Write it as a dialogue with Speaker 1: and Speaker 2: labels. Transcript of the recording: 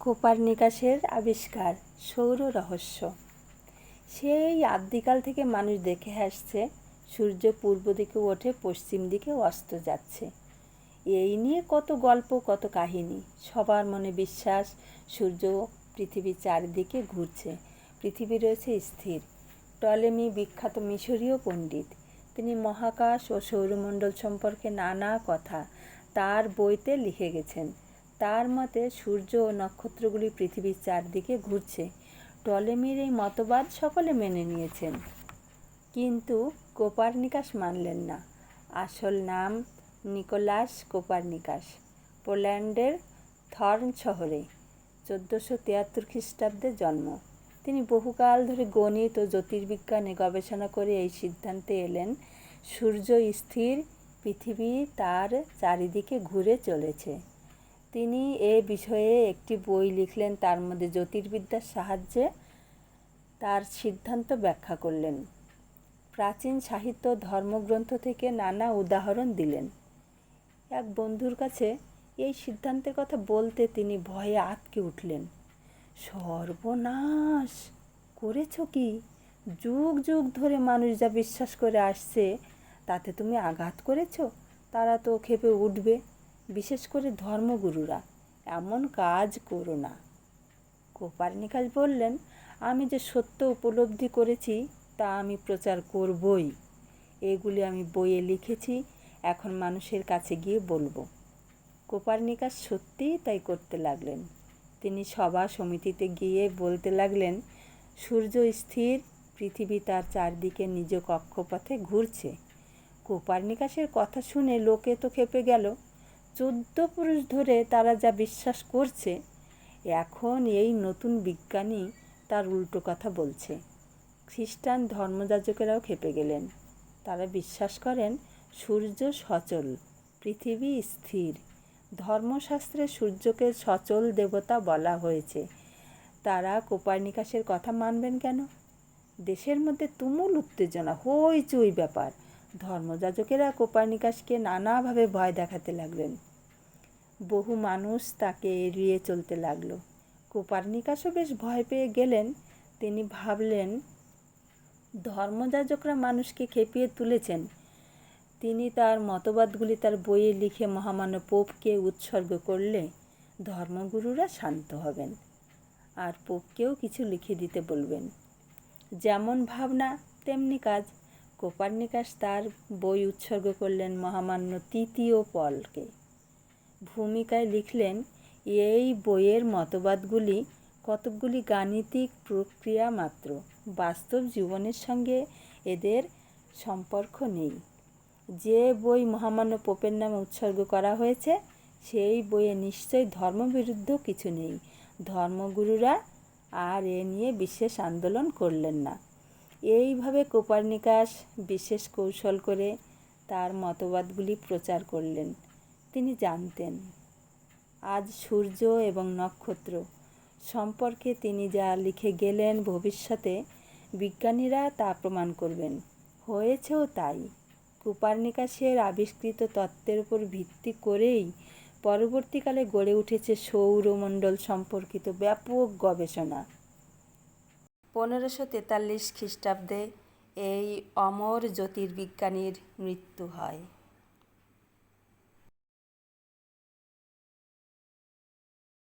Speaker 1: কোপারনিকাসের আবিষ্কার, সৌর রহস্য। সেই আদ্যিকাল থেকে মানুষ দেখে আসছে, সূর্য পূর্ব দিকে ওঠে, পশ্চিম দিকে অস্ত যাচ্ছে। এই নিয়ে কত গল্প, কত কাহিনী। সবার মনে বিশ্বাস, সূর্য পৃথিবীর চারিদিকে ঘুরছে। পৃথিবী রয়েছে স্থির। টলেমি বিখ্যাত মিশরীয় পণ্ডিত। তিনি মহাকাশ ও সৌরমণ্ডল সম্পর্কে নানা কথা তার বইতে লিখে গেছেন। তার মতে সূর্য ও নক্ষত্রগুলি পৃথিবীর চারদিকে ঘুরছে। টলেমির এই মতবাদ সকলে মেনে নিয়েছেন। কিন্তু কোপারনিকাস মানলেন না। আসল নাম নিকোলাস কোপারনিকাস পোল্যান্ডের থর্ন শহরে, চোদ্দোশো তিয়াত্তর খ্রিস্টাব্দে জন্ম। তিনি বহুকাল ধরে গণিত ও জ্যোতির্বিজ্ঞানে গবেষণা করে এই সিদ্ধান্তে এলেন, সূর্য স্থির, পৃথিবী তার চারিদিকে ঘুরে চলেছে। তিনি এ বিষয়ে একটি বই লিখলেন, তার মধ্যে জ্যোতির্বিদ্যার সাহায্যে তার সিদ্ধান্ত ব্যাখ্যা করলেন। প্রাচীন সাহিত্য ধর্মগ্রন্থ থেকে নানা উদাহরণ দিলেন। এক বন্ধুর কাছে এই সিদ্ধান্তের কথা বলতে তিনি ভয়ে আটকে উঠলেন। সর্বনাশ! করেছ কি? যুগ যুগ ধরে মানুষ যা বিশ্বাস করে আসছে, তাতে তুমি আঘাত করেছ? তারা তো খেপে উঠবে। বিশেষ করে ধর্মগুরুরা, এমন কাজ করো না। কোপারনিকাস বললেন, আমি যে সত্য উপলব্ধি করেছি, তা আমি প্রচার করবই। এগুলি আমি বইয়ে লিখেছি, এখন মানুষের কাছে গিয়ে বলব। কোপারনিকাস সত্যিই তাই করতে লাগলেন। তিনি সভা সমিতিতে গিয়ে বলতে লাগলেন, সূর্য স্থির, পৃথিবী তার চারদিকে নিজ কক্ষপথে ঘুরছে। কোপারনিকাসের কথা শুনে লোকে তো খেপে গেল। চোদ্দ পুরুষ ধরে তারা যা বিশ্বাস করছে, এখন এই নতুন বিজ্ঞানী তার উল্টো কথা বলছে। খ্রিস্টান ধর্মযাজকেরাও খেপে গেলেন। তারা বিশ্বাস করেন, সূর্য সচল, পৃথিবী স্থির। ধর্মশাস্ত্রে সূর্যকে সচল দেবতা বলা হয়েছে। তারা কোপারনিকাসের কথা মানবেন কেন? দেশের মধ্যে তুমুল উত্তেজনা, হইচই ব্যাপার। ধর্মযাজকেরা কোপারনিকাসকে নানাভাবে ভয় দেখাতে লাগলেন। বহু মানুষ তাকে এড়িয়ে চলতে লাগল। কোপারনিকাসও বেশ ভয় পেয়ে গেলেন। তিনি ভাবলেন, ধর্মযাজকরা মানুষকে খেপিয়ে তুলেছেন। তিনি তার মতবাদগুলি তার বইয়ে লিখে মহামান্য পোপকে উৎসর্গ করলে ধর্মগুরুরা শান্ত হবেন আর পোপকেও কিছু লিখে দিতে বলবেন। যেমন ভাবনা, তেমনি কাজ। কোপারনিকাস তার বই উৎসর্গ করলেন মহামান্য তৃতীয় পলকে। ভূমিকায় লিখলেন, এই বইয়ের মতবাদগুলি কতকগুলি গাণিতিক প্রক্রিয়া মাত্র, বাস্তব জীবনের সঙ্গে এদের সম্পর্ক নেই। যে বই মহামান্য পোপের নামে উৎসর্গ করা হয়েছে, সেই বইয়ে নিশ্চয়ই ধর্মবিরুদ্ধ কিছু নেই। ধর্মগুরুরা আর এ নিয়ে বিশেষ আন্দোলন করলেন না। এইভাবে কোপারনিকাস বিশেষ কৌশল করে তার মতবাদগুলি প্রচার করলেন। তিনি জানতেন, আজ সূর্য এবং নক্ষত্র সম্পর্কে তিনি যা লিখে গেলেন ভবিষ্যতে বিজ্ঞানীরা তা প্রমাণ করবেন। হয়েছেও তাই। কুপারনিকাসের আবিষ্কৃত তত্ত্বের উপর ভিত্তি করেই পরবর্তীকালে গড়ে উঠেছে সৌরমণ্ডল সম্পর্কিত ব্যাপক গবেষণা। পনেরোশো তেতাল্লিশ খ্রিস্টাব্দে এই অমর জ্যোতির্বিজ্ঞানীর মৃত্যু হয়।